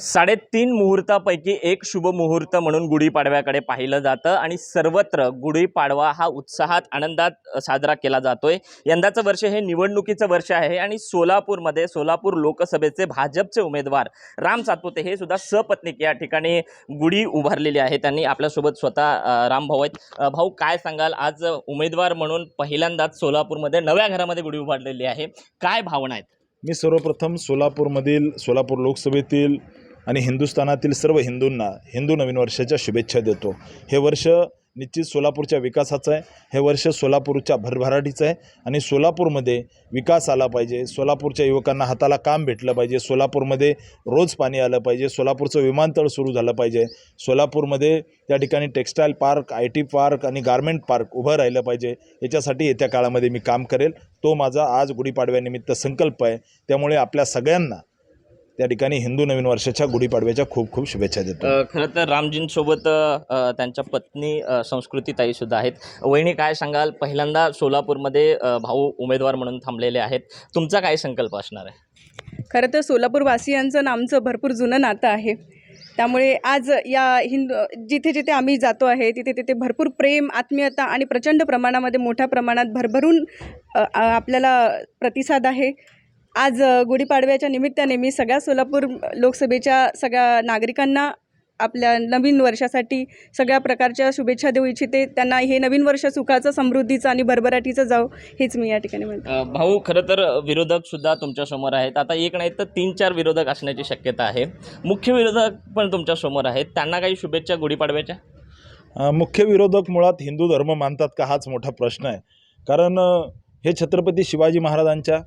साडेतीन मुहूर्तापैकी एक शुभ मुहूर्त म्हणून गुढीपाडव्याकडे पाहिलं जातं आणि सर्वत्र गुढीपाडवा हा उत्साहात आनंदात साजरा केला जातोय. यंदाचं वर्ष हे निवडणुकीचं वर्ष आहे आणि सोलापूरमध्ये सोलापूर लोकसभेचे भाजपचे उमेदवार राम सातपुते हे सुद्धा सपत्निक या ठिकाणी गुढी उभारलेली आहे. त्यांनी आपल्यासोबत स्वतः राम भाऊ आहेत. भाऊ काय सांगाल? आज उमेदवार म्हणून पहिल्यांदाच सोलापूरमध्ये नव्या घरामध्ये गुढी उभारलेली आहे. काय भावना आहेत? मी सर्वप्रथम सोलापूरमधील सोलापूर लोकसभेतील आणि हिंदुस्थानातील सर्व हिंदूंना हिंदू नवीन वर्षाच्या शुभेच्छा देतो. हे वर्ष निश्चित सोलापूरच्या विकासाचं आहे. हे वर्ष सोलापूरच्या भरभराटीचं आहे आणि सोलापूरमध्ये विकास आला पाहिजे. सोलापूरच्या युवकांना हाताला काम भेटलं पाहिजे. सोलापूरमध्ये रोज पाणी आलं पाहिजे. सोलापूरचं विमानतळ सुरू झालं पाहिजे. सोलापूरमध्ये त्या ठिकाणी textile park I T park आणि गारमेंट पार्क उभं राहिलं पाहिजे. याच्यासाठी येत्या काळामध्ये मी काम करेल. तो माझा आज गुढीपाडव्यानिमित्त संकल्प आहे. त्यामुळे आपल्या सगळ्यांना त्या ठिकाणी हिंदू नवीन वर्षाच्या गुढीपाडव्याच्या खूप खूप शुभेच्छा देतो. अ, खरं तर रामजींसोबत अ, त्यांच्या पत्नी अ, संस्कृती ताई सुद्धा आहेत. वहिनी काय सांगाल? पहिल्यांदा सोलापूरमध्ये अ, भाऊ उमेदवार म्हणून थांबलेले आहेत. तुमचा काय संकल्प असणार आहे? खरं तर सोलापूरवासियांचं आणि आमचं भरपूर जुनं नातं आहे. त्यामुळे आज या हिंदू जिथे जिथे आम्ही जातो आहे तिथे तिथे भरपूर प्रेम आत्मीयता आणि प्रचंड प्रमाणामध्ये मोठ्या प्रमाणात भरभरून अ, आपल्याला प्रतिसाद आहे. आज गुढीपाडव्याच्या निमित्ताने मी सगळ्या सोलापूर लोकसभेच्या सगळ्या नागरिकांना आपल्या नवीन वर्षासाठी सगळ्या प्रकारच्या शुभेच्छा देऊ इच्छिते. त्यांना हे नवीन वर्ष सुखाचं समृद्धीचं आणि भरभराटीचं जावं हेच मी या ठिकाणी म्हणते. भाऊ खरं तर विरोधक सुद्धा तुमच्यासमोर आहेत. आता एक नाही तर तीन चार विरोधक असण्याची शक्यता आहे. मुख्य विरोधक पण तुमच्यासमोर आहेत. त्यांना काही शुभेच्छा गुढीपाडव्याच्या? मुख्य विरोधक मुळात हिंदू धर्म मानतात का हाच मोठा प्रश्न आहे. कारण हे छत्रपती शिवाजी महाराजांच्या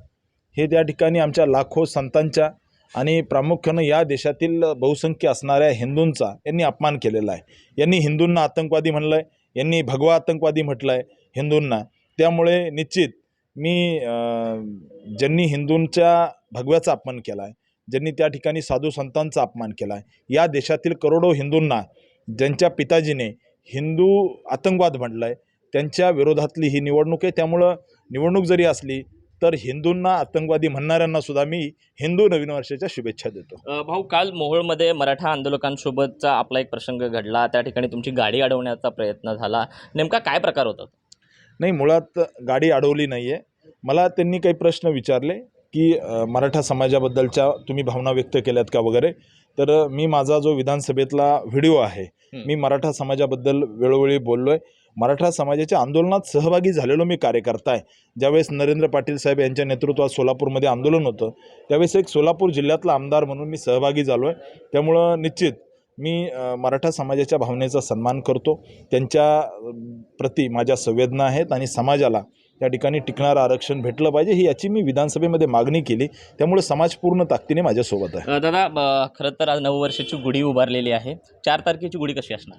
हे त्या ठिकाणी आमच्या लाखो संतांच्या आणि प्रामुख्यानं या देशातील बहुसंख्य असणाऱ्या हिंदूंचा यांनी अपमान केलेला आहे. यांनी हिंदूंना आतंकवादी म्हणलं आहे यांनी भगवा आतंकवादी म्हटलं आहे हिंदूंना. त्यामुळे निश्चित मी ज्यांनी हिंदूंच्या भगव्याचा अपमान केला आहे ज्यांनी त्या ठिकाणी साधू संतांचा अपमान केला आहे या देशातील करोडो हिंदूंना ज्यांच्या पिताजीने हिंदू आतंकवाद म्हटलं आहे त्यांच्या विरोधातली ही निवडणूक आहे. त्यामुळं निवडणूक जरी असली तर हिंदूंना आतंकवादी म्हणणाऱ्यांना सुद्धा मी हिंदू नवीन वर्षाच्या शुभेच्छा देतो. भाऊ काल मोहोळमध्ये मराठा आंदोलकांसोबतचा आपला एक प्रसंग घडला. त्या ठिकाणी तुमची गाडी अडवण्याचा प्रयत्न झाला. नेमका काय प्रकार होता? नाही मुळात गाडी अडवली नाही आहे मला त्यांनी काही प्रश्न विचारले की मराठा समाजाबद्दलच्या तुम्ही भावना व्यक्त केल्यात का वगैरे? तर मी माझा जो विधानसभेतला व्हिडिओ आहे. मी मराठा समाजाबद्दल वेळोवेळी बोललो आहे मराठा समाजाच्या आंदोलनात सहभागी झालेलो मी कार्यकर्ता आहे. ज्यावेळेस नरेंद्र पाटील साहेब यांच्या नेतृत्वात सोलापूरमध्ये आंदोलन होतं त्यावेळेस एक सोलापूर जिल्ह्यातला आमदार म्हणून मी सहभागी झालो आहे. त्यामुळं निश्चित मी मराठा समाजाच्या भावनेचा सन्मान करतो. त्यांच्या प्रती माझ्या संवेदना आहेत आणि समाजाला त्या ठिकाणी टिकणारं आरक्षण भेटलं पाहिजे ही याची मी विधानसभेमध्ये मागणी केली. त्यामुळे समाज पूर्ण ताकदीने माझ्यासोबत आहे. दादा खरं तर आज नववर्षाची गुढी उभारलेली आहे. चार तारखेची गुढी कशी असणार?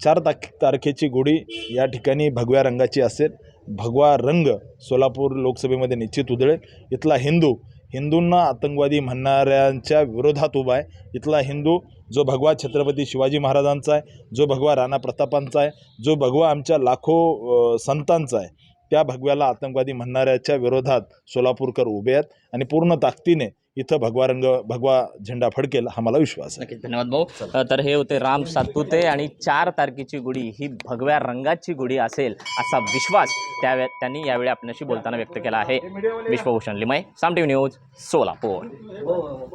चार ताक तारखेची गुढी या ठिकाणी भगव्या रंगाची असेल. भगवा रंग सोलापूर लोकसभेमध्ये निश्चित उधळेल. इथला हिंदू हिंदूंना आतंकवादी म्हणणाऱ्यांच्या विरोधात उभा आहे. इथला हिंदू जो भगवा छत्रपती शिवाजी महाराजांचा आहे जो भगवा राणा प्रतापांचा आहे जो भगवा आमच्या लाखो संतांचा आहे त्या भगव्याला आतंकवादी म्हणणाऱ्याच्या विरोधात सोलापूरकर उभे आहेत. आणि पूर्ण ताकदीने इथं भगवा रंग भगवा झेंडा फडकेल हा मला विश्वास आहे. नक्कीच धन्यवाद भाऊ. तर हे होते राम सातपुते आणि चार तारखेची गुढी ही भगव्या रंगाची गुढी असेल असा विश्वास त्या त्यांनी यावेळी आपल्याशी बोलताना व्यक्त केला आहे. Vishwabhushan Limaye Saam T V news Solapur.